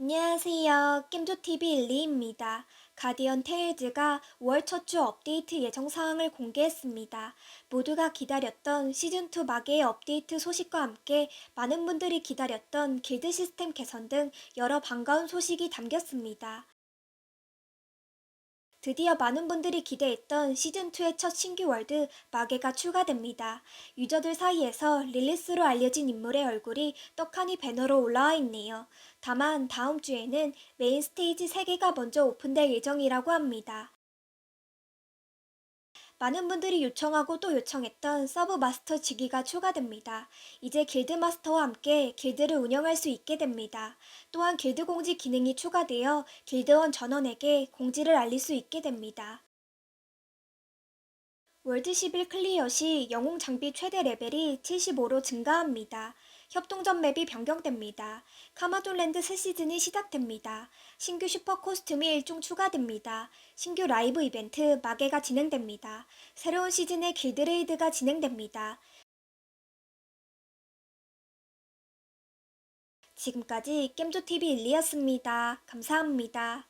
안녕하세요. 겜조TV 일리입니다. 가디언 테일즈가 5월 첫 주 업데이트 예정 사항을 공개했습니다. 모두가 기다렸던 시즌2 마개의 업데이트 소식과 함께 많은 분들이 기다렸던 길드 시스템 개선 등 여러 반가운 소식이 담겼습니다. 드디어 많은 분들이 기대했던 시즌2의 첫 신규 월드 마개가 추가됩니다. 유저들 사이에서 릴리스로 알려진 인물의 얼굴이 떡하니 배너로 올라와 있네요. 다만 다음 주에는 메인 스테이지 3개가 먼저 오픈될 예정이라고 합니다. 많은 분들이 요청하고 또 요청했던 서브 마스터 직위가 추가됩니다. 이제 길드 마스터와 함께 길드를 운영할 수 있게 됩니다. 또한 길드 공지 기능이 추가되어 길드원 전원에게 공지를 알릴 수 있게 됩니다. 월드 11 클리어 시 영웅 장비 최대 레벨이 75로 증가합니다. 협동전 맵이 변경됩니다. 카마돈랜드 새 시즌이 시작됩니다. 신규 슈퍼 코스튬이 1종 추가됩니다. 신규 라이브 이벤트 마개가 진행됩니다. 새로운 시즌의 길드레이드가 진행됩니다. 지금까지 겜조TV 일리였습니다. 감사합니다.